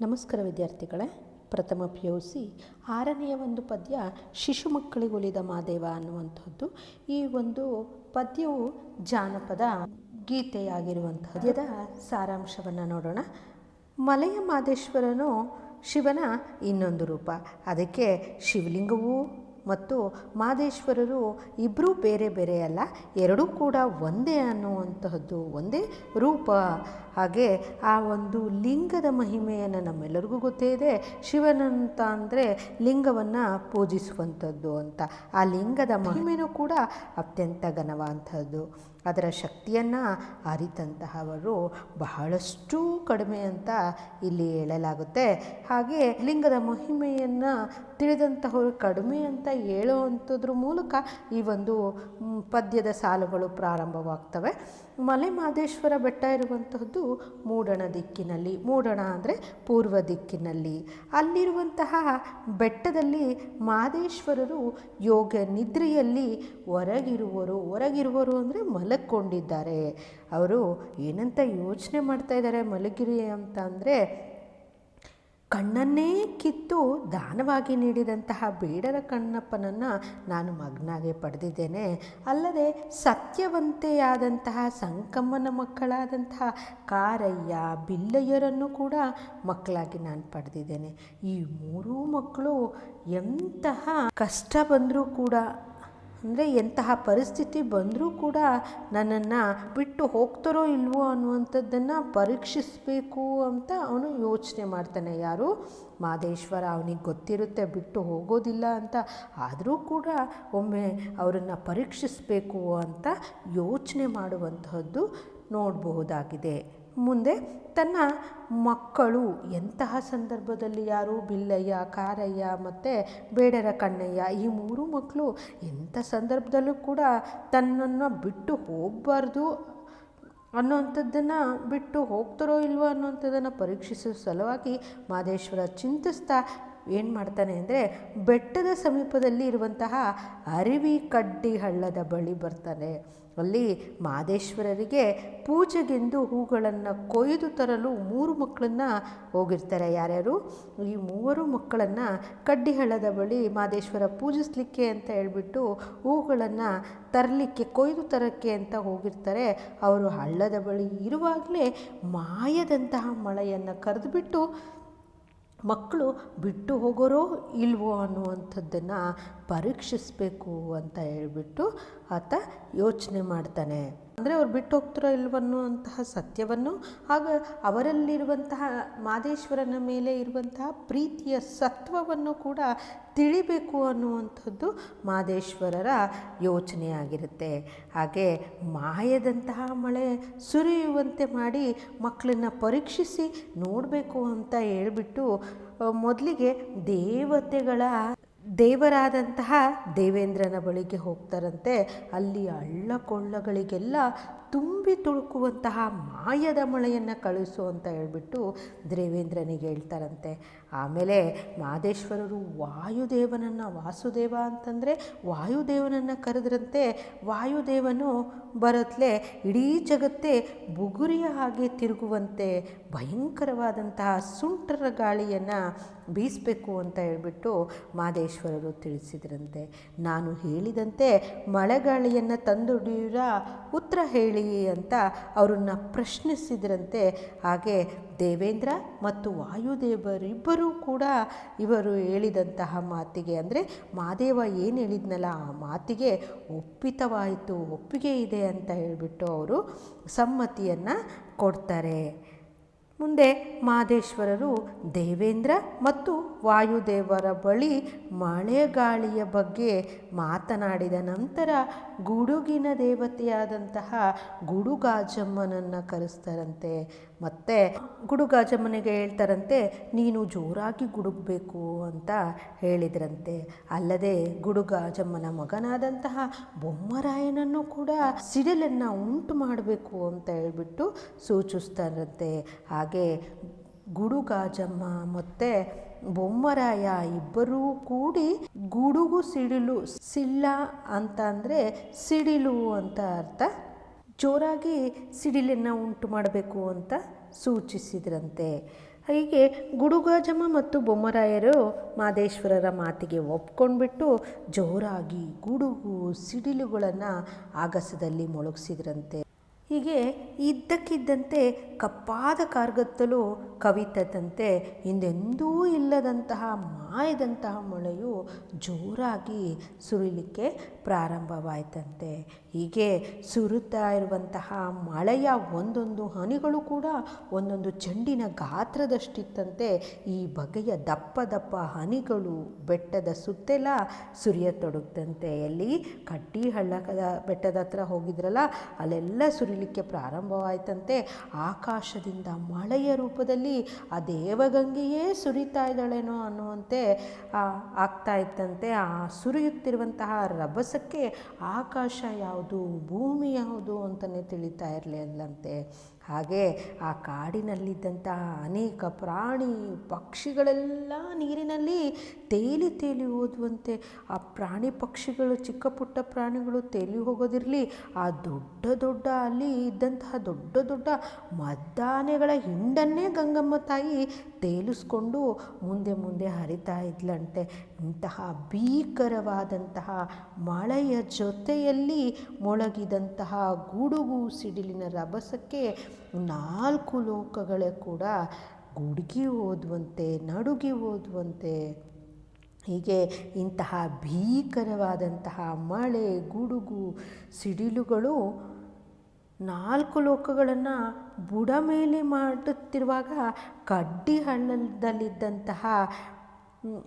ನಮಸ್ಕಾರ ವಿದ್ಯಾರ್ಥಿಗಳೇ. ಪ್ರಥಮ ಪಿ ಯು ಸಿ ಆರನೆಯ ಒಂದು ಪದ್ಯ ಶಿಶು ಮಕ್ಕಳಿಗೊಲಿದ ಮಾದೇವ ಅನ್ನುವಂಥದ್ದು. ಈ ಒಂದು ಪದ್ಯವು ಜಾನಪದ ಗೀತೆಯಾಗಿರುವಂಥ ಪದ್ಯದ ಸಾರಾಂಶವನ್ನು ನೋಡೋಣ. ಮಲೆಯ ಮಾದೇಶ್ವರನು ಶಿವನ ಇನ್ನೊಂದು ರೂಪ. ಅದಕ್ಕೆ ಶಿವಲಿಂಗವೂ ಮತ್ತು ಮಾದೇಶ್ವರರು ಇಬ್ಬರೂ ಬೇರೆ ಬೇರೆ ಅಲ್ಲ, ಎರಡೂ ಕೂಡ ಒಂದೇ ಅನ್ನುವಂತಹದ್ದು, ಒಂದೇ ರೂಪ. ಹಾಗೆ ಆ ಒಂದು ಲಿಂಗದ ಮಹಿಮೆಯನ್ನು ನಮ್ಮೆಲ್ಲರಿಗೂ ಗೊತ್ತೇ ಇದೆ. ಶಿವನಂತ ಅಂದರೆ ಲಿಂಗವನ್ನು ಪೂಜಿಸುವಂಥದ್ದು ಅಂತ. ಆ ಲಿಂಗದ ಮಹಿಮೆಯೂ ಕೂಡ ಅತ್ಯಂತ ಘನವಂಥದ್ದು ಅದರ ಶಕ್ತಿಯನ್ನು ಅರಿತಂತಹವರು ಬಹಳಷ್ಟು ಕಡಿಮೆ ಅಂತ ಇಲ್ಲಿ ಹೇಳಲಾಗುತ್ತೆ. ಹಾಗೆ ಲಿಂಗದ ಮಹಿಮೆಯನ್ನು ತಿಳಿದಂತಹವರು ಕಡಿಮೆ ಅಂತ ಹೇಳುವಂಥದ್ರ ಮೂಲಕ ಈ ಒಂದು ಪದ್ಯದ ಸಾಲುಗಳು ಪ್ರಾರಂಭವಾಗ್ತವೆ. ಮಲೆ ಮಹದೇಶ್ವರ ಬೆಟ್ಟ ಇರುವಂತಹದ್ದು ಮೂಡಣ ದಿಕ್ಕಿನಲ್ಲಿ, ಮೂಡಣ ಅಂದರೆ ಪೂರ್ವ ದಿಕ್ಕಿನಲ್ಲಿ. ಅಲ್ಲಿರುವಂತಹ ಬೆಟ್ಟದಲ್ಲಿ ಮಹದೇಶ್ವರರು ಯೋಗ ನಿದ್ರೆಯಲ್ಲಿ ಹೊರಗಿರುವರು ಹೊರಗಿರುವರು ಅಂದರೆ ಮಲಕ್ಕೊಂಡಿದ್ದಾರೆ ಅವರು ಏನಂತ ಯೋಚನೆ ಮಾಡ್ತಾ ಇದ್ದಾರೆ ಮಲಗಿರಿ ಅಂತ ಅಂದರೆ, ಕಣ್ಣನ್ನೇ ಕಿತ್ತು ದಾನವಾಗಿ ನೀಡಿದಂತಹ ಬೇಡರ ಕಣ್ಣಪ್ಪನನ್ನು ನಾನು ಮಗನಾಗೆ ಪಡೆದಿದ್ದೇನೆ. ಅಲ್ಲದೆ ಸತ್ಯವಂತೆಯಾದಂತಹ ಸಂಕಮ್ಮನ ಮಕ್ಕಳಾದಂತಹ ಕಾರಯ್ಯ, ಬಿಲ್ಲಯ್ಯರನ್ನು ಕೂಡ ಮಕ್ಕಳಾಗಿ ನಾನು ಪಡೆದಿದ್ದೇನೆ. ಈ ಮೂರೂ ಮಕ್ಕಳು ಎಂತಹ ಕಷ್ಟ ಬಂದರೂ ಕೂಡ ಅಂದರೆ ಎಂತಹ ಪರಿಸ್ಥಿತಿ ಬಂದರೂ ಕೂಡ ನನ್ನನ್ನು ಬಿಟ್ಟು ಹೋಗ್ತಾರೋ ಇಲ್ವೋ ಅನ್ನುವಂಥದ್ದನ್ನು ಪರೀಕ್ಷಿಸಬೇಕು ಅಂತ ಅವನು ಯೋಚನೆ ಮಾಡ್ತಾನೆ. ಯಾರು? ಮಾದೇಶ್ವರ, ಅವನಿಗೆ ಗೊತ್ತಿರುತ್ತೆ ಬಿಟ್ಟು ಹೋಗೋದಿಲ್ಲ ಅಂತ. ಆದರೂ ಕೂಡ ಒಮ್ಮೆ ಅವರನ್ನು ಪರೀಕ್ಷಿಸಬೇಕು ಅಂತ ಯೋಚನೆ ಮಾಡುವಂತಹದ್ದು ನೋಡಬಹುದಾಗಿದೆ. ಮುಂದೆ ತನ್ನ ಮಕ್ಕಳು, ಎಂತಹ ಸಂದರ್ಭದಲ್ಲಿ ಯಾರು? ಬಿಲ್ಲಯ್ಯ, ಕಾರಯ್ಯ ಮತ್ತು ಬೇಡರ ಕಣ್ಣಯ್ಯ, ಈ ಮೂರು ಮಕ್ಕಳು ಎಂಥ ಸಂದರ್ಭದಲ್ಲೂ ಕೂಡ ತನ್ನನ್ನು ಬಿಟ್ಟು ಹೋಗಬಾರ್ದು ಅನ್ನೋಂಥದ್ದನ್ನು ಬಿಟ್ಟು ಹೋಗ್ತಾರೋ ಇಲ್ವೋ ಅನ್ನೋವಂಥದ್ದನ್ನು ಪರೀಕ್ಷಿಸೋ ಸಲುವಾಗಿ ಮಾದೇಶ್ವರ ಚಿಂತಿಸ್ತಾ ಏನು ಮಾಡ್ತಾನೆ ಅಂದರೆ ಬೆಟ್ಟದ ಸಮೀಪದಲ್ಲಿ ಇರುವಂತಹ ಅರಿವಿ ಕಡ್ಡಿ ಹಳ್ಳದ ಬಳಿ ಬರ್ತಾನೆ. ಅಲ್ಲಿ ಮಾದೇಶ್ವರರಿಗೆ ಪೂಜೆಗೆಂದು ಹೂಗಳನ್ನು ಕೊಯ್ದು ತರಲು ಮೂರು ಮಕ್ಕಳನ್ನು ಹೋಗಿರ್ತಾರೆ. ಯಾರ್ಯಾರು? ಈ ಮೂವರು ಮಕ್ಕಳನ್ನು ಕಡ್ಡಿ ಹಳ್ಳದ ಬಳಿ ಮಾದೇಶ್ವರ ಪೂಜಿಸ್ಲಿಕ್ಕೆ ಅಂತ ಹೇಳ್ಬಿಟ್ಟು ಹೂಗಳನ್ನು ತರಲಿಕ್ಕೆ, ಕೊಯ್ದು ತರಕ್ಕೆ ಅಂತ ಹೋಗಿರ್ತಾರೆ. ಅವರು ಹಳ್ಳದ ಬಳಿ ಇರುವಾಗಲೇ ಮಾಯದಂತಹ ಮಳೆಯನ್ನು ಕರೆದುಬಿಟ್ಟು ಮಕ್ಕಳು ಬಿಟ್ಟು ಹೋಗೋರೋ ಇಲ್ವೋ ಅನ್ನುವಂಥದ್ದನ್ನು ಪರೀಕ್ಷಿಸಬೇಕು ಅಂತ ಹೇಳಿಬಿಟ್ಟು ಆತ ಯೋಚನೆ ಮಾಡ್ತಾನೆ. ಅಂದರೆ ಅವ್ರು ಬಿಟ್ಟು ಹೋಗ್ತಾರೋ ಇಲ್ವೋ ಅನ್ನುವಂತಹ ಸತ್ಯವನ್ನು ಹಾಗೆ ಅವರಲ್ಲಿರುವಂತಹ ಮಾದೇಶ್ವರನ ಮೇಲೆ ಇರುವಂತಹ ಪ್ರೀತಿಯ ಸತ್ವವನ್ನು ಕೂಡ ತಿಳಿಬೇಕು ಅನ್ನುವಂಥದ್ದು ಮಾದೇಶ್ವರರ ಯೋಚನೆಯಾಗಿರುತ್ತೆ. ಹಾಗೆ ಮಾಯದಂತಹ ಮಳೆ ಸುರಿಯುವಂತೆ ಮಾಡಿ ಮಕ್ಕಳನ್ನ ಪರೀಕ್ಷಿಸಿ ನೋಡಬೇಕು ಅಂತ ಹೇಳ್ಬಿಟ್ಟು ಮೊದಲಿಗೆ ದೇವತೆಗಳ ದೇವರಾದಂತಹ ದೇವೇಂದ್ರನ ಬಳಿಗೆ ಹೋಗ್ತಾರಂತೆ. ಅಲ್ಲಿ ಹಳ್ಳ ಕೊಳ್ಳಗಳಿಗೆಲ್ಲ ತುಂಬಿ ತುಳುಕುವಂತಹ ಮಾಯದ ಮಳೆಯನ್ನು ಕಳಿಸು ಅಂತ ಹೇಳ್ಬಿಟ್ಟು ದೇವೇಂದ್ರನಿಗೆ ಹೇಳ್ತಾರಂತೆ. ಆಮೇಲೆ ಮಾದೇಶ್ವರರು ವಾಯುದೇವನನ್ನು ವಾಸುದೇವ ಅಂತಂದರೆ ವಾಯುದೇವನನ್ನು ಕರೆದ್ರಂತೆ. ವಾಯುದೇವನು ಬರತ್ಲೆ ಇಡೀ ಜಗತ್ತೇ ಬುಗುರಿಯ ಹಾಗೆ ತಿರುಗುವಂತೆ ಭಯಂಕರವಾದಂತಹ ಸುಂಟರ ಗಾಳಿಯನ್ನು ಬೀಸಬೇಕು ಅಂತ ಹೇಳ್ಬಿಟ್ಟು ಮಾದೇಶ್ವರರು ತಿಳಿಸಿದ್ರಂತೆ. ನಾನು ಹೇಳಿದಂತೆ ಮಳೆಗಾಳಿಯನ್ನು ತಂದೊಡೆಯುವ ಉತ್ತರ ಹೇಳಿ ಅಂತ ಅವರನ್ನು ಪ್ರಶ್ನಿಸಿದ್ರಂತೆ. ಹಾಗೆ ದೇವೇಂದ್ರ ಮತ್ತು ವಾಯುದೇವರಿಬ್ಬರೂ ಕೂಡ ಇವರು ಹೇಳಿದಂತಹ ಮಾತಿಗೆ, ಅಂದರೆ ಮಾದೇವ ಏನು ಹೇಳಿದ್ನಲ್ಲ ಆ ಮಾತಿಗೆ ಒಪ್ಪಿತವಾಯಿತು, ಒಪ್ಪಿಗೆ ಇದೆ ಅಂತ ಹೇಳಿಬಿಟ್ಟು ಅವರು ಸಮ್ಮತಿಯನ್ನು ಕೊಡ್ತಾರೆ. ಮುಂದೆ ಮಾದೇಶ್ವರರು ದೇವೇಂದ್ರ ಮತ್ತು ವಾಯುದೇವರ ಬಳಿ ಮಳೆಗಾಳಿಯ ಬಗ್ಗೆ ಮಾತನಾಡಿದ ನಂತರ ಗುಡುಗಿನ ದೇವತೆಯಾದಂತಹ ಗುಡುಗಾಜಮ್ಮನನ್ನು ಕರೆಸ್ತಾರಂತೆ. ಮತ್ತು ಗುಡುಗಾಜಮ್ಮನಿಗೆ ಹೇಳ್ತಾರಂತೆ, ನೀನು ಜೋರಾಗಿ ಗುಡುಗಬೇಕು ಅಂತ ಹೇಳಿದ್ರಂತೆ. ಅಲ್ಲದೆ ಗುಡುಗಾಜಮ್ಮನ ಮಗನಾದಂತಹ ಬೊಮ್ಮರಾಯನನ್ನು ಕೂಡ ಸಿಡಿಲನ್ನು ಉಂಟು ಮಾಡಬೇಕು ಅಂತ ಹೇಳಿಬಿಟ್ಟು ಸೂಚಿಸ್ತಾರಂತೆ. ಹಾಗೆ ಗುಡುಗಾಜಮ್ಮ ಮತ್ತು ಬೊಮ್ಮರಾಯ ಇಬ್ಬರೂ ಕೂಡಿ ಗುಡುಗು ಸಿಡಿಲು, ಸಿಲ್ಲ ಅಂತ ಅಂದರೆ ಸಿಡಿಲು ಅಂತ ಅರ್ಥ. ಜೋರಾಗಿ ಸಿಡಿಲನ್ನು ಉಂಟು ಮಾಡಬೇಕು ಅಂತ ಸೂಚಿಸಿದ್ರಂತೆ. ಹೀಗೆ ಗುಡುಗಾಜಮ್ಮ ಮತ್ತು ಬೊಮ್ಮರಾಯರು ಮಾದೇಶ್ವರರ ಮಾತಿಗೆ ಒಪ್ಕೊಂಡ್ಬಿಟ್ಟು ಜೋರಾಗಿ ಗುಡುಗು ಸಿಡಿಲುಗಳನ್ನು ಆಗಸದಲ್ಲಿ ಮೊಳಗಿಸಿದ್ರಂತೆ. ಹೀಗೆ ಇದ್ದಕ್ಕಿದ್ದಂತೆ ಕಪ್ಪಾದ ಕಾರ್ಗತ್ತಲು ಕವಿತದಂತೆ ಹಿಂದೆಂದೂ ಇಲ್ಲದಂತಹ ಮಾಯದಂತಹ ಮಳೆಯು ಜೋರಾಗಿ ಸುರಿಲಿಕ್ಕೆ ಪ್ರಾರಂಭವಾಯಿತಂತೆ. ಹೀಗೆ ಸುರುತ್ತಾ ಇರುವಂತಹ ಮಳೆಯ ಒಂದೊಂದು ಹನಿಗಳು ಕೂಡ ಒಂದೊಂದು ಚೆಂಡಿನ ಗಾತ್ರದಷ್ಟಿತ್ತಂತೆ. ಈ ಬಗೆಯ ದಪ್ಪ ದಪ್ಪ ಹನಿಗಳು ಬೆಟ್ಟದ ಸುತ್ತೆಲ್ಲ ಸುರಿಯತೊಡಗ್ದಂತೆ ಎಲ್ಲಿ ಕಟ್ಟಿ ಹಳ್ಳದ ಬೆಟ್ಟದ ಹತ್ರ ಹೋಗಿದ್ರಲ್ಲ, ಅಲ್ಲೆಲ್ಲ ಸುರಿಲಿಕ್ಕೆ ಪ್ರಾರಂಭವಾಯಿತಂತೆ. ಆಕಾಶದಿಂದ ಮಳೆಯ ರೂಪದಲ್ಲಿ ಆ ದೇವಗಂಗೆಯೇ ಸುರಿತಾ ಇದ್ದಾಳೇನೋ ಅನ್ನುವಂತೆ ಆಗ್ತಾ ಇತ್ತಂತೆ. ಆ ಸುರಿಯುತ್ತಿರುವಂತಹ ರಭಸಕ್ಕೆ ಆಕಾಶ ಯಾವುದು, ಭೂಮಿ ಯಾವುದು ಅಂತಲೇ ತಿಳಿತಾ ಇರಲಿಲ್ಲಂತೆ. ಹಾಗೆ ಆ ಕಾಡಿನಲ್ಲಿದ್ದಂತಹ ಅನೇಕ ಪ್ರಾಣಿ ಪಕ್ಷಿಗಳೆಲ್ಲ ನೀರಿನಲ್ಲಿ ತೇಲಿ ತೇಲಿ ಓದುವಂತೆ ಆ ಪ್ರಾಣಿ ಪಕ್ಷಿಗಳು, ಚಿಕ್ಕ ಪುಟ್ಟ ಪ್ರಾಣಿಗಳು ತೇಲಿ ಹೋಗೋದಿರಲಿ, ಆ ದೊಡ್ಡ ದೊಡ್ಡ ಅಲ್ಲಿ ಇದ್ದಂತಹ ದೊಡ್ಡ ದೊಡ್ಡ ಮದ್ದಾನೆಗಳ ಹಿಂಡನ್ನೇ ಗಂಗಮ್ಮ ತಾಯಿ ತೇಲಿಸ್ಕೊಂಡು ಮುಂದೆ ಮುಂದೆ ಹರಿತಾ ಇದ್ಲಂತೆ. ಇಂತಹ ಭೀಕರವಾದಂತಹ ಮಳೆಯ ಜೊತೆಯಲ್ಲಿ ಮೊಳಗಿದಂತಹ ಗುಡುಗು ಸಿಡಿಲಿನ ರಭಸಕ್ಕೆ ನಾಲ್ಕು ಲೋಕಗಳೇ ಕೂಡ ಗುಡುಗಿ ಓದುವಂತೆ ನಡುಗಿ ಓದುವಂತೆ ಹೀಗೆ ಇಂತಹ ಭೀಕರವಾದಂತಹ ಮಳೆ, ಗುಡುಗು, ಸಿಡಿಲುಗಳು ನಾಲ್ಕು ಲೋಕಗಳನ್ನು ಬುಡ ಮೇಲೆ ಮಾಡುತ್ತಿರುವಾಗ ಕಡ್ಡಿ ಹಳ್ಳದಲ್ಲಿದ್ದಂತಹ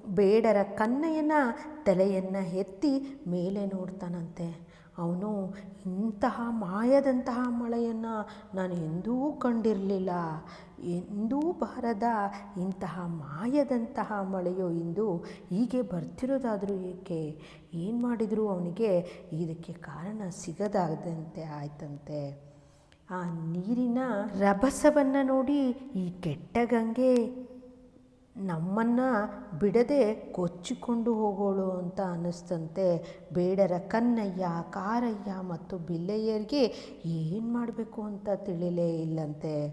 ಬೇಡರ ಕನ್ನೆಯನ್ನು ತಲೆಯನ್ನು ಎತ್ತಿ ಮೇಲೆ ನೋಡ್ತಾನಂತೆ. ಅವನು ಇಂತಹ ಮಾಯದಂತಹ ಮಳೆಯನ್ನು ನಾನು ಎಂದೂ ಕಂಡಿರಲಿಲ್ಲ. ಎಂದೂ ಬಾರದ ಇಂತಹ ಮಾಯದಂತಹ ಮಳೆಯು ಇಂದು ಹೀಗೆ ಬರ್ತಿರೋದಾದರೂ ಏಕೆ? ಏನು ಮಾಡಿದರೂ ಅವನಿಗೆ? ಇದಕ್ಕೆ ಕಾರಣ ಸಿಗದಾಗದಂತೆ ಆಯ್ತಂತೆ. ಆ ನೀರಿನ ರಭಸವನ್ನು ನೋಡಿ ಈ ಕೆಟ್ಟ ಗಂಗೆ ನಮ್ಮನ್ನು ಬಿಡದೆ ಕೊಚ್ಚಿಕೊಂಡು ಹೋಗೋಳು ಅಂತ ಅನ್ನಿಸ್ತಂತೆ. ಬೇಡರ ಕನ್ನಯ್ಯ, ಕಾರಯ್ಯ ಮತ್ತು ಬಿಲ್ಲಯ್ಯರಿಗೆ ಏನು ಮಾಡಬೇಕು ಅಂತ ತಿಳಿಲೇ ಇಲ್ಲಂತೆ.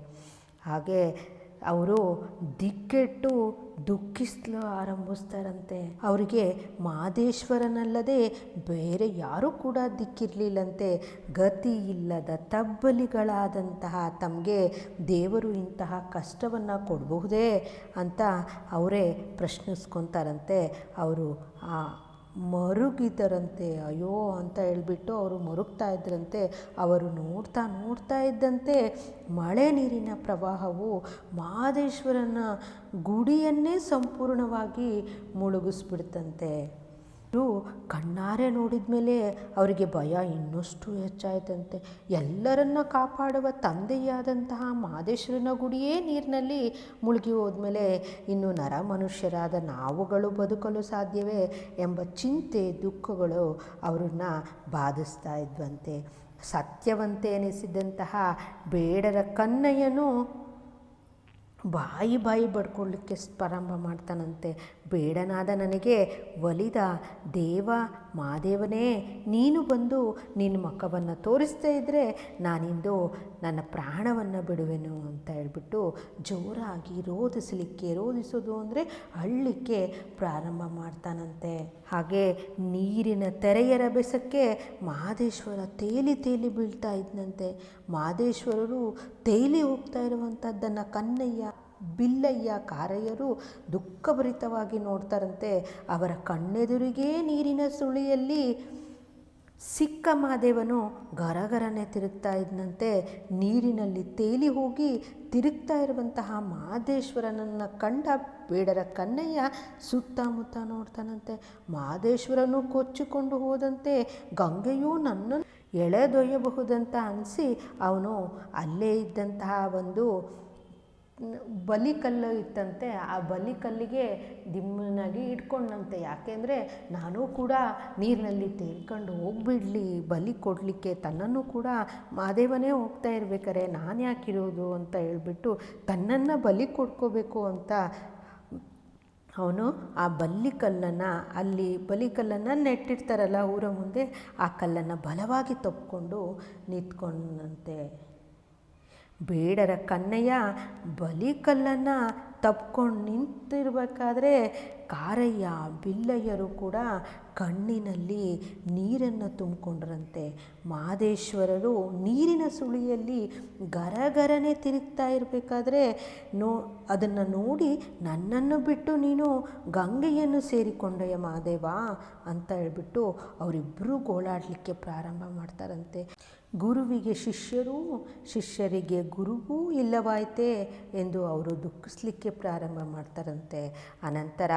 ಹಾಗೆ ಅವರು ದಿಕ್ಕೆಟ್ಟು ದುಃಖಿಸಲು ಆರಂಭಿಸ್ತಾರಂತೆ. ಅವರಿಗೆ ಮಾದೇಶ್ವರನಲ್ಲದೆ ಬೇರೆ ಯಾರೂ ಕೂಡ ದಿಕ್ಕಿರಲಿಲ್ಲಂತೆ. ಗತಿ ಇಲ್ಲದ ತಬ್ಬಲಿಗಳಾದಂತಹ ತಮಗೆ ದೇವರು ಇಂತಹ ಕಷ್ಟವನ್ನು ಕೊಡಬಹುದೇ ಅಂತ ಅವರೇ ಪ್ರಶ್ನಿಸ್ಕೊತಾರಂತೆ. ಅವರು ಆ ಮರುಗಿದರಂತೆ ಅಯ್ಯೋ ಅಂತ ಹೇಳ್ಬಿಟ್ಟು ಅವರು ಮರುಗ್ತಾ ಇದ್ರಂತೆ. ಅವರು ನೋಡ್ತಾ ನೋಡ್ತಾ ಇದ್ದಂತೆ ಮಳೆ ನೀರಿನ ಪ್ರವಾಹವು ಮಹದೇಶ್ವರನ ಗುಡಿಯನ್ನೇ ಸಂಪೂರ್ಣವಾಗಿ ಮುಳುಗಿಸ್ಬಿಡ್ತಂತೆ. ಕಣ್ಣಾರೆ ನೋಡಿದ ಮೇಲೆ ಅವರಿಗೆ ಭಯ ಇನ್ನಷ್ಟು ಹೆಚ್ಚಾಯಿತಂತೆ. ಎಲ್ಲರನ್ನ ಕಾಪಾಡುವ ತಂದೆಯಾದಂತಹ ಮಾದೇಶ್ವರನ ಗುಡಿಯೇ ನೀರಿನಲ್ಲಿ ಮುಳುಗಿ ಹೋದ್ಮೇಲೆ ಇನ್ನು ನರ ಮನುಷ್ಯರಾದ ನಾವುಗಳು ಬದುಕಲು ಸಾಧ್ಯವೇ ಎಂಬ ಚಿಂತೆ, ದುಃಖಗಳು ಅವರನ್ನು ಬಾಧಿಸ್ತಾ ಇದ್ವಂತೆ. ಸತ್ಯವಂತೆ ಎನಿಸಿದಂತಹ ಬೇಡರ ಕನ್ನಯ್ಯನು ಬಾಯಿ ಬಾಯಿ ಬಡ್ಕೊಳ್ಳಿಕ್ಕೆ ಪ್ರಾರಂಭ ಮಾಡ್ತಾನಂತೆ. ಬೇಡನಾದ ನನಗೆ ಒಲಿದ ದೇವ ಮಾದೇವನೇ, ನೀನು ಬಂದು ನಿನ್ನ ಮಖವನ್ನು ತೋರಿಸ್ತಾ ಇದ್ದರೆ ನಾನಿಂದು ನನ್ನ ಪ್ರಾಣವನ್ನು ಬಿಡುವೆನು ಅಂತ ಹೇಳ್ಬಿಟ್ಟು ಜೋರಾಗಿ ರೋಧಿಸಲಿಕ್ಕೆ, ರೋಧಿಸೋದು ಅಂದರೆ ಅಳ್ಳಿಕ್ಕೆ ಪ್ರಾರಂಭ ಮಾಡ್ತಾನಂತೆ. ಹಾಗೆ ನೀರಿನ ತೆರೆಯರ ಬೆಸಕ್ಕೆ ಮಹದೇಶ್ವರ ತೇಲಿ ತೇಲಿ ಬೀಳ್ತಾ ಇದ್ದನಂತೆ ಮಹದೇಶ್ವರರು ತೇಲಿ ಹೋಗ್ತಾ ಇರುವಂಥದ್ದನ್ನು ಕನ್ನಯ್ಯ ಬಿಲ್ಲಯ್ಯ ಕಾರಯ್ಯರು ದುಃಖಭರಿತವಾಗಿ ನೋಡ್ತಾರಂತೆ, ಅವರ ಕಣ್ಣೆದುರಿಗೇ ನೀರಿನ ಸುಳಿಯಲ್ಲಿ ಸಿಕ್ಕ ಮಹಾದೇವನು ಗರಗರನೆ ತಿರುಗ್ತಾ ಇದ್ದಂತೆ ನೀರಿನಲ್ಲಿ ತೇಲಿ ಹೋಗಿ ತಿರುಗ್ತಾ ಇರುವಂತಹ ಮಹದೇಶ್ವರನನ್ನು ಕಂಡ ಬೇಡರ ಕನ್ನಯ್ಯ ಸುತ್ತಮುತ್ತ ನೋಡ್ತಾನಂತೆ. ಮಹದೇಶ್ವರನು ಕೊಚ್ಚಿಕೊಂಡು ಹೋದಂತೆ ಗಂಗೆಯೂ ನನ್ನನ್ನು ಎಳೆದೊಯ್ಯಬಹುದಂತ ಅನಿಸಿ ಅವನು ಅಲ್ಲೇ ಇದ್ದಂತಹ ಒಂದು ಬಲಿಕಲ್ಲು ಇತ್ತಂತೆ, ಆ ಬಲಿಕಲ್ಲಿಗೆ ದಿಮ್ಮನಾಗಿ ಇಟ್ಕೊಂಡಂತೆ. ಯಾಕೆಂದರೆ ನಾನು ಕೂಡ ನೀರಿನಲ್ಲಿ ತೇಲ್ಕೊಂಡು ಹೋಗ್ಬಿಡ್ಲಿ, ಬಲಿ ಕೊಡಲಿಕ್ಕೆ ತನ್ನನ್ನು ಕೂಡ ಮಾದೇವನೇ ಹೋಗ್ತಾ ಇರ್ಬೇಕಾರೆ, ನಾನು ಯಾಕಿರೋದು ಅಂತ ಹೇಳ್ಬಿಟ್ಟು ತನ್ನನ್ನು ಬಲಿ ಕೊಡ್ಕೋಬೇಕು ಅಂತ ಅವನು ಆ ಬಲ್ಲಿಕಲ್ಲನ್ನು ಅಲ್ಲಿ ಬಲಿಕಲ್ಲನ್ನು ನೆಟ್ಟಿರ್ತಾರಲ್ಲ ಊರ ಮುಂದೆ, ಆ ಕಲ್ಲನ್ನು ಬಲವಾಗಿ ತಪ್ಪಿಕೊಂಡು ನಿಂತ್ಕೊಂಡಂತೆ. ಬೇಡರ ಕನ್ನಯ್ಯ ಬಲಿಕಲ್ಲನ್ನು ತಪ್ಕೊಂಡು ನಿಂತಿರಬೇಕಾದ್ರೆ ಕಾರಯ್ಯ ಬಿಲ್ಲಯ್ಯರು ಕೂಡ ಕಣ್ಣಿನಲ್ಲಿ ನೀರನ್ನು ತುಂಬಿಕೊಂಡ್ರಂತೆ. ಮಾದೇಶ್ವರರು ನೀರಿನ ಸುಳಿಯಲ್ಲಿ ಗರಗರನೆ ತಿರುಗ್ತಾ ಇರಬೇಕಾದ್ರೆ ನೋ, ಅದನ್ನು ನೋಡಿ ನನ್ನನ್ನು ಬಿಟ್ಟು ನೀನು ಗಂಗೆಯನ್ನು ಸೇರಿಕೊಂಡಯ್ಯ ಮಾದೇವ ಅಂತ ಹೇಳ್ಬಿಟ್ಟು ಅವರಿಬ್ಬರೂ ಗೋಳಾಡಲಿಕ್ಕೆ ಪ್ರಾರಂಭ ಮಾಡ್ತಾರಂತೆ. ಗುರುವಿಗೆ ಶಿಷ್ಯರು, ಶಿಷ್ಯರಿಗೆ ಗುರುವೂ ಇಲ್ಲವಾಯಿತೆ ಎಂದು ಅವರು ದುಃಖಿಸ್ಲಿಕ್ಕೆ ಪ್ರಾರಂಭ ಮಾಡ್ತಾರಂತೆ. ಅನಂತರ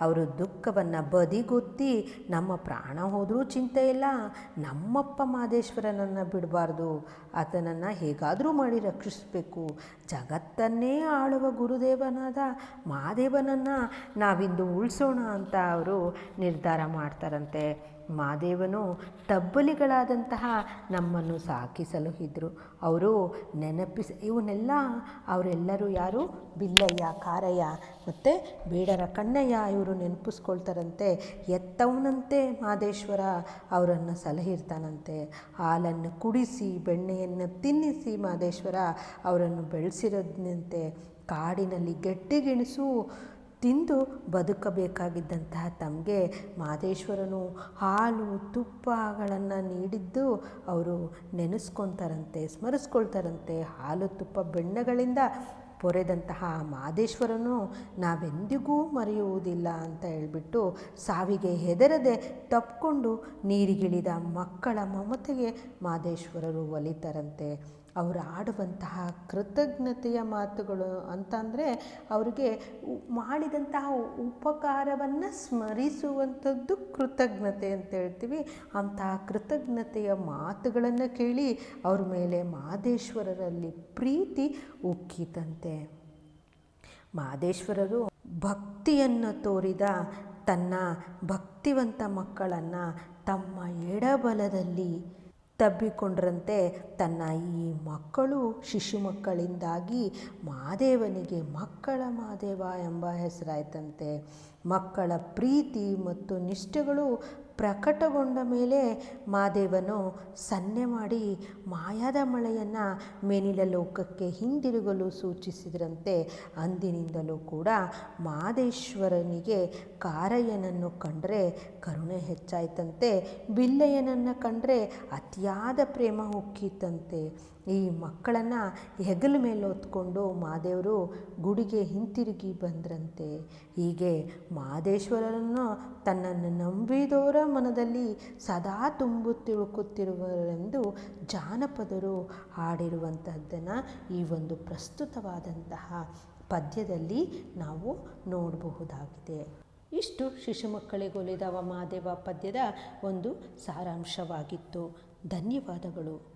ಅವರು ದುಃಖವನ್ನು ಬದಿಗೊತ್ತಿ, ನಮ್ಮ ಪ್ರಾಣ ಹೋದರೂ ಚಿಂತೆ ಇಲ್ಲ, ನಮ್ಮಪ್ಪ ಮಾದೇಶ್ವರನನ್ನು ಬಿಡಬಾರ್ದು, ಆತನನ್ನು ಹೇಗಾದರೂ ಮಾಡಿ ರಕ್ಷಿಸಬೇಕು. ಜಗತ್ತನ್ನೇ ಆಳುವ ಗುರುದೇವನಾದ ಮಹಾದೇವನನ್ನು ನಾವಿಂದು ಉಳಿಸೋಣ ಅಂತ ಅವರು ನಿರ್ಧಾರ ಮಾಡ್ತಾರಂತೆ. ಮಾದೇವನು ತಬ್ಬಲಿಗಳಾದಂತಹ ನಮ್ಮನ್ನು ಸಾಕಿಸಲು ಇದ್ದರು ಅವರು ನೆನಪಿಸ, ಇವನ್ನೆಲ್ಲ ಅವರೆಲ್ಲರೂ ಯಾರು? ಬಿಲ್ಲಯ್ಯ, ಕಾರಯ್ಯ ಮತ್ತು ಬೇಡರ ಕಣ್ಣಯ್ಯ ಇವರು ನೆನಪಿಸ್ಕೊಳ್ತಾರಂತೆ. ಎತ್ತವನಂತೆ ಮಾದೇಶ್ವರ ಅವರನ್ನು ಸಲಹಿರ್ತಾನಂತೆ. ಹಾಲನ್ನು ಕುಡಿಸಿ, ಬೆಣ್ಣೆಯನ್ನು ತಿನ್ನಿಸಿ ಮಾದೇಶ್ವರ ಅವರನ್ನು ಬೆಳೆಸಿರೋದಂತೆ ಕಾಡಿನಲ್ಲಿ ಗೆಡ್ಡೆಗೆಣಸು ತಿಂದು ಬದುಕಬೇಕಾಗಿದ್ದಂತಹ ತಮಗೆ ಮಾದೇಶ್ವರನು ಹಾಲು, ತುಪ್ಪಗಳನ್ನು ನೀಡಿದ್ದು ಅವರು ನೆನೆಸ್ಕೊತಾರಂತೆ, ಸ್ಮರಿಸ್ಕೊಳ್ತಾರಂತೆ. ಹಾಲು, ತುಪ್ಪ ಬೆಣ್ಣೆಗಳಿಂದ ಪೊರೆದಂತಹ ಮಾದೇಶ್ವರನು ನಾವೆಂದಿಗೂ ಮರೆಯುವುದಿಲ್ಲ ಅಂತ ಹೇಳಿಬಿಟ್ಟು ಸಾವಿಗೆ ಹೆದರದೆ ತಪ್ಪಿಕೊಂಡು ನೀರಿಗಿಳಿದ ಮಕ್ಕಳ ಮಮತೆಗೆ ಮಾದೇಶ್ವರರು ಒಲಿತಾರಂತೆ. ಅವರು ಆಡುವಂತಹ ಕೃತಜ್ಞತೆಯ ಮಾತುಗಳು ಅಂತಂದರೆ ಅವರಿಗೆ ಮಾಡಿದಂತಹ ಉಪಕಾರವನ್ನು ಸ್ಮರಿಸುವಂಥದ್ದು ಕೃತಜ್ಞತೆ ಅಂತ ಹೇಳ್ತೀವಿ. ಅಂತಹ ಕೃತಜ್ಞತೆಯ ಮಾತುಗಳನ್ನು ಕೇಳಿ ಅವ್ರ ಮೇಲೆ ಮಾದೇಶ್ವರರಲ್ಲಿ ಪ್ರೀತಿ ಉಕ್ಕಿತಂತೆ. ಮಾದೇಶ್ವರರು ಭಕ್ತಿಯನ್ನು ತೋರಿದ ತನ್ನ ಭಕ್ತಿವಂತ ಮಕ್ಕಳನ್ನು ತಮ್ಮ ಎಡಬಲದಲ್ಲಿ ತಬ್ಬಿಕೊಂಡ್ರಂತೆ ತನ್ನ ಈ ಮಕ್ಕಳು ಶಿಶು ಮಕ್ಕಳಿಂದಾಗಿ ಮಾದೇವನಿಗೆ ಮಕ್ಕಳ ಮಾದೇವ ಎಂಬ ಹೆಸರಾಯ್ತಂತೆ. ಮಕ್ಕಳ ಪ್ರೀತಿ ಮತ್ತು ನಿಷ್ಠೆಗಳು ಪ್ರಕಟಗೊಂಡ ಮೇಲೆ ಮಾದೇವನು ಸನ್ನೆ ಮಾಡಿ ಮಾಯಾದ ಮಳೆಯನ್ನು ಮೇನಿಲ ಲೋಕಕ್ಕೆ ಹಿಂದಿರುಗಲು ಸೂಚಿಸಿದ್ರಂತೆ, ಅಂದಿನಿಂದಲೂ ಕೂಡ ಮಾದೇಶ್ವರನಿಗೆ ಕಾರಯ್ಯನನ್ನು ಕಂಡರೆ ಕರುಣೆ ಹೆಚ್ಚಾಯ್ತಂತೆ, ಬಿಲ್ಲಯ್ಯನನ್ನು ಕಂಡರೆ ಅತಿಯಾದ ಪ್ರೇಮ ಉಕ್ಕಿತಂತೆ. ಈ ಮಕ್ಕಳನ್ನು ಹೆಗಲ ಮೇಲೆ ಹೊತ್ಕೊಂಡು ಮಹಾದೇವರು ಗುಡಿಗೆ ಹಿಂತಿರುಗಿ ಬಂದ್ರಂತೆ. ಹೀಗೆ ಮಾದೇಶ್ವರರನ್ನು ತನ್ನನ್ನು ನಂಬಿದವರ ಮನದಲ್ಲಿ ಸದಾ ತುಂಬು ತಿಳುಕುತ್ತಿರುವರೆಂದು ಜಾನಪದರು ಹಾಡಿರುವಂತಹದ್ದನ್ನು ಈ ಒಂದು ಪ್ರಸ್ತುತವಾದಂತಹ ಪದ್ಯದಲ್ಲಿ ನಾವು ನೋಡಬಹುದಾಗಿದೆ. ಇಷ್ಟು ಶಿಶು ಮಕ್ಕಳಿಗೊಲಿದವ ಮಾದೇವ ಪದ್ಯದ ಒಂದು ಸಾರಾಂಶವಾಗಿತ್ತು. ಧನ್ಯವಾದಗಳು.